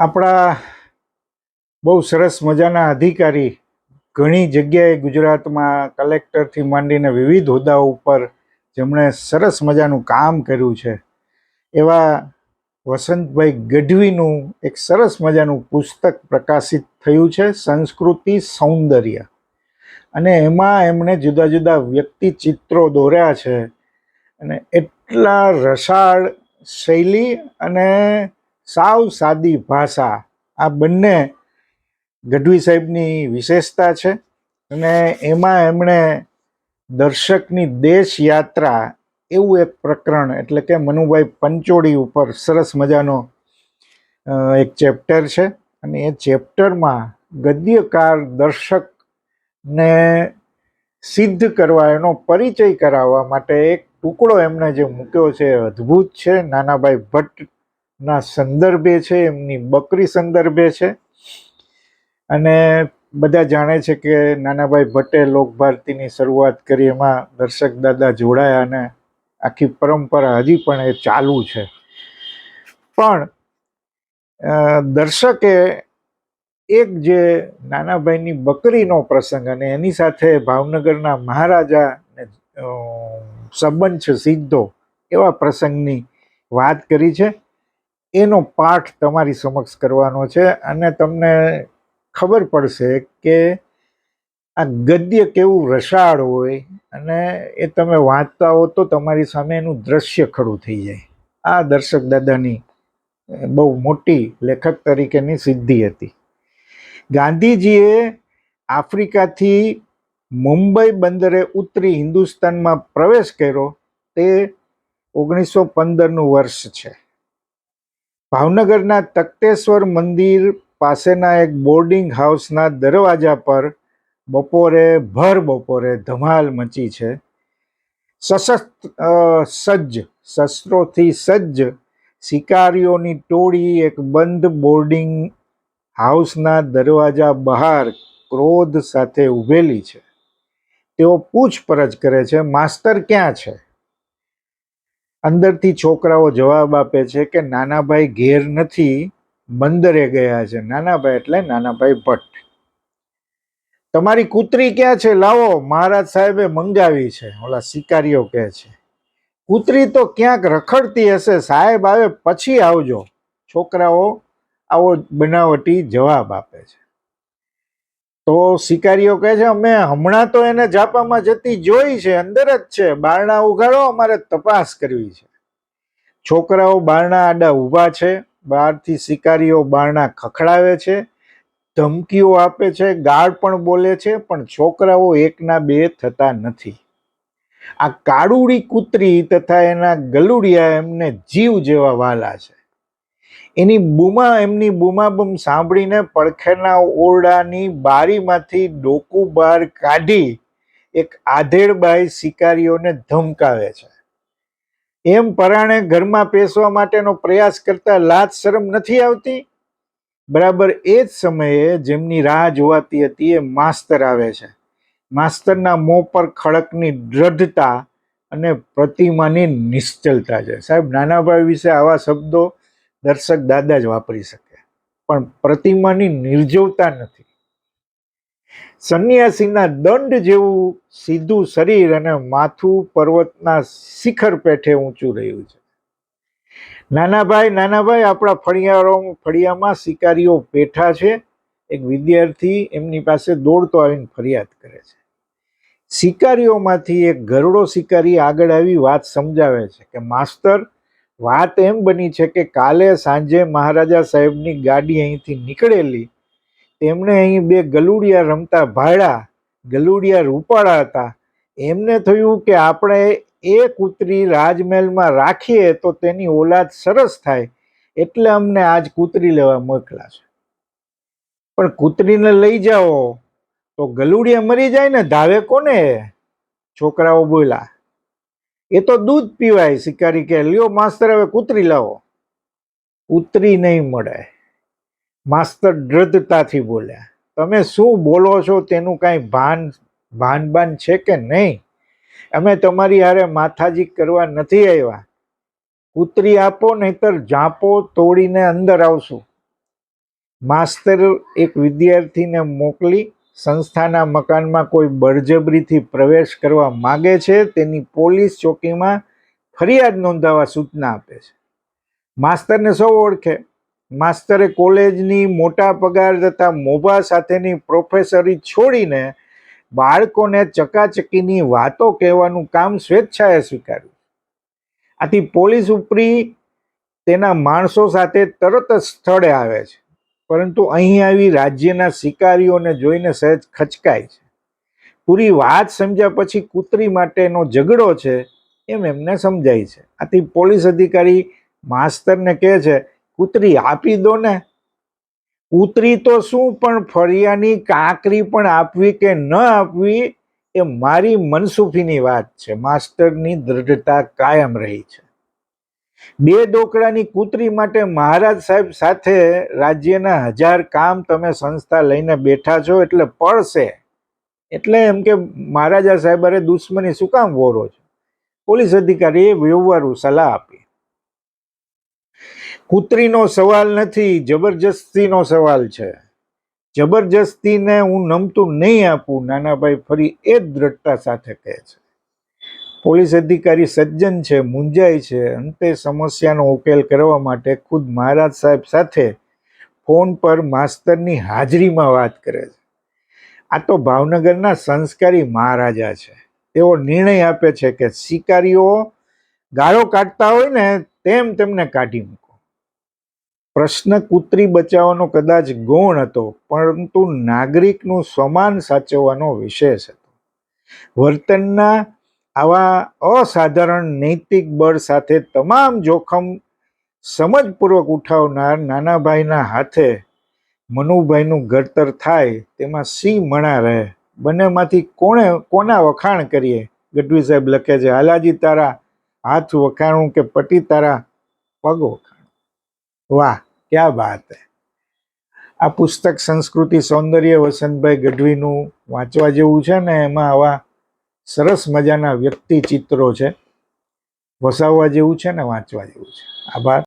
આપણા બહુ સરસ મજાના અધિકારી ઘણી જગ્યાએ ગુજરાતમાં કલેક્ટરથી માંડીને વિવિધ હોદ્દાઓ ઉપર જેમણે સરસ મજાનું કામ કર્યું છે. એવા વસંતભાઈ ગઢવીનું એક સરસ મજાનું પુસ્તક પ્રકાશિત થયું છે, સંસ્કૃતિ સૌંદર્ય. અને એમાં એમણે જુદા જુદા વ્યક્તિચિત્રો દોર્યા છે અને એટલા રસાળ શૈલી અને સાવ સાદી ભાષા. આ બંને ગઢવી સાહેબની વિશેષતા છે અને એમાં એમણે દર્શકની દેશ યાત્રા એવું એક પ્રકરણ એટલે કે મનુભાઈ પંચોળી ઉપર સરસ મજાનો એક ચેપ્ટર છે અને એ ચેપ્ટરમાં ગદ્યકાર દર્શકને સિદ્ધ કરવા એનો પરિચય કરાવવા માટે એક ટુકડો એમણે જે મૂક્યો છે અદ્ભુત છે. નાનાભાઈ ભટ્ટના સંદર્ભે છે, એમની બકરી સંદર્ભે છે. અને બધા જાણે છે કે નાનાભાઈ ભટ્ટે લોકભારતીની શરૂઆત કરી, એમાં દર્શક દાદા જોડાયા અને આખી પરંપરા હજી પણ એ ચાલુ છે. પણ દર્શકે એક જે નાનાભાઈની બકરીનો પ્રસંગ અને એની સાથે ભાવનગરના મહારાજાને સંબંધ છે સીધો એવા પ્રસંગની વાત કરી છે. એનો પાઠ તમારી સમક્ષ કરવાનો છે અને તમને ખબર પડશે કે આ ગદ્ય કેવું રસાળ હોય અને એ તમે વાંચતા હો તો તમારી સામે એનું દ્રશ્ય ખડું થઈ જાય. આ દર્શક દાદાની બહુ મોટી લેખક તરીકેની સિદ્ધિ હતી. ગાંધીજીએ આફ્રિકાથી મુંબઈ બંદરે ઉતરી હિન્દુસ્તાનમાં પ્રવેશ કર્યો તે ઓગણીસો પંદરનું વર્ષ છે. ભાવનગરના તખતેશ્વર મંદિર પાસેના એક બોર્ડિંગ હાઉસના દરવાજા પર બપોરે, ભર બપોરે ધમાલ મચી છે. સશસ્ત્ર સજ્જ, શસ્ત્રોથી સજ્જ શિકારીઓની ટોળી, એક બંધ બોર્ડિંગ હાઉસના દરવાજા બહાર ક્રોધ સાથે ઊભેલી છે. તેઓ પૂછપરછ કરે છે, માસ્તર ક્યાં છે? અંદરથી છોકરાઓ જવાબ આપે છે કે નાનાભાઈ ઘેર નથી બંદરે ગયા છે. નાનાભાઈ એટલે નાનાભાઈ ભટ્ટ. તમારી કૂતરી ક્યાં છે? લાવો, મહારાજ સાહેબે મંગાવી છે. ઓલા શિકારીઓ કહે છે. કૂતરી તો ક્યાંક રખડતી હશે, સાહેબ આવે પછી આવજો. છોકરાઓ આવો બનાવટી જવાબ આપે છે. તો શિકારીઓ કહે છે, અમે હમણાં તો એને જાપામાં જતી જોઈ છે, અંદર જ છે. બારણા ઉગાડો અમારે તપાસ કરવી છે. છોકરાઓ બારણા આડા ઊભા છે. બહારથી શિકારીઓ બારણા ખખડાવે છે. ધમકીઓ આપે છે. ગાળ પણ બોલે છે, પણ છોકરાઓ એકના બે થતા નથી. આ કાળુડી કૂતરી તથા એના ગલુડિયા એમને જીવ જેવા વાલા છે. એની બૂમા, એમની બૂમાબૂમ સાંભળીને પડખેના ઓરડાની બારીમાંથી ડોકું બહાર કાઢી એક આધેડબાઈ શિકારીઓને ધમકાવે છે. એમ પરાણે ઘરમાં પેસવા માટેનો પ્રયાસ કરતા લાજ શરમ નથી આવતી? બરાબર એ જ સમયે જેમની રાહ જોવાતી હતી એ માસ્તર આવે છે. માસ્તરના મોં પર ખડકની દ્રઢતા અને પ્રતિમાની નિશ્ચલતા છે. સાહેબ, નાનાભાઈ વિશે આવા શબ્દો દર્શક દાદા જ વાપરી શકે. પણ પ્રતિમાની નિર્જવતા નથી. સંન્યાસીના દંડ જેવું સીધું શરીર અને માથું પર્વતના શિખર પેઠે ઊંચું રહ્યું છે. નાનાભાઈ નાનાભાઈ, આપણા ફળિયારો, ફળિયામાં શિકારીઓ બેઠા છે. એક વિદ્યાર્થી એમની પાસે દોડતો આવીને ફરિયાદ કરે છે. શિકારીઓમાંથી એક ગરડો શિકારી આગળ આવી વાત સમજાવે છે કે, માસ્તર વાત એમ બની છે કે કાલે સાંજે મહારાજા સાહેબની ગાડી અહીંથી નીકળેલી. તેમણે અહીં બે ગલુડિયા રમતા ભાડા ગલુડિયા રૂપાળા હતા. એમને થયું કે આપણે એ કૂતરી રાજમહેલમાં રાખીએ તો તેની ઓલાદ સરસ થાય, એટલે અમને આજ કૂતરી લેવા મોકલા છે. પણ કૂતરીને લઈ જાઓ, તો ગલુડિયા મરી જાય ને, ધાવે કોને? છોકરાઓ બોલ્યા એ તો દૂધ પીવાય શિકારી કે, લ્યો માસ્તર, હવે કૂતરી લાવો. કૂતરી નહીં મળે. માસ્તર દ્રઢતાથી બોલ્યા તમે શું બોલો છો? તેનું કાંઈ ભાન ભાન બાન છે કે નહીં? અમે તમારી હારે માથાજી કરવા નથી આવ્યા. કૂતરી આપો, નહીતર જાપો તોડીને અંદર આવશું. માસ્તર એક વિદ્યાર્થીને મોકલી સંસ્થાના મકાનમાં કોઈ બળજબરીથી પ્રવેશ કરવા માગે છે, તેની પોલીસ ચોકીમાં ફરિયાદ નોંધાવવા સૂચના આપે છે. માસ્તરને સૌ ઓળખે. માસ્તરે કોલેજની મોટા પગાર તથા મોભા સાથેની પ્રોફેસરી છોડીને બાળકોને ચકાચકીની વાતો કહેવાનું કામ સ્વેચ્છાએ સ્વીકાર્યું. આથી પોલીસ ઉપરી તેના માણસો સાથે તરત જ સ્થળે આવે છે. પરંતુ અહીં આવી રાજ્યના શિકારીઓને જોઈને સહેજ ખચકાય છે. પૂરી વાત સમજ્યા પછી કૂતરી માટેનો ઝઘડો છે એમ એમને સમજાય છે. આથી પોલીસ અધિકારી માસ્તરને કહે છે, કૂતરી આપી દો ને. કૂતરી તો શું, પણ ફળિયાની કાંકરી પણ આપવી કે ન આપવી એ મારી મનસુફીની વાત છે. માસ્ટરની દ્રઢતા કાયમ રહી છે. બે ડોકડાની કૂતરી માટે મહારાજ સાહેબ સાથે રાજ્યના હજાર કામ તમે સંસ્થા લઈને બેઠા છો એટલે પડશે એટલે એમ કે મહારાજા સાહેબ અરે દુશ્મની શું કામ વોરો છો? પોલીસ અધિકારીએ વ્યવહારુ સલાહ આપી. કૂતરીનો સવાલ નથી, જબરજસ્તીનો સવાલ છે. જબરજસ્તીને હું નમતું નહીં આપું, નાનાભાઈ ફરી એ જ દ્રઢતા સાથે કહે છે. પોલીસ અધિકારી સજ્જન છે મૂંઝાય છે. અંતે સમસ્યાનો ઉકેલ કરવા માટે ખુદ મહારાજ સાહેબ સાથે ફોન પર માસ્તરની હાજરીમાં વાત કરે છે. આ તો ભાવનગરના સંસ્કારી મહારાજા છે. તેઓ નિર્ણય આપે છે કે શિકારીઓ ગાળો કાઢતા હોય ને તેમ તેમને કાઢી મૂકો. પ્રશ્ન કૂતરી બચાવવાનો કદાચ ગૌણ હતો, પરંતુ નાગરિકનું સમાન સાચવવાનો વિશેષ હતો. વર્તનના આવા અસાધારણ નૈતિક બળ સાથે તમામ જોખમ સમજપૂર્વક ઉઠાવનાર નાનાભાઈના હાથે મનુભાઈનું ઘડતર થાય, તેમાં સિંહ મણા રહે. બંનેમાંથી કોણે કોના વખાણ કરીએ? ગઢવી સાહેબ લખે છે, હાલાજી તારા હાથ વખાણું કે પટી તારા પગ વખાણું? વાહ, ક્યાં વાત હે. આ પુસ્તક સંસ્કૃતિ સૌંદર્ય વસંતભાઈ ગઢવીનું વાંચવા જેવું છે ને, એમાં આવા સરસ મજાના વ્યક્તિ ચિત્રો છે. વસાવવા જેવું છે ને વાંચવા જેવું છે. આભાર.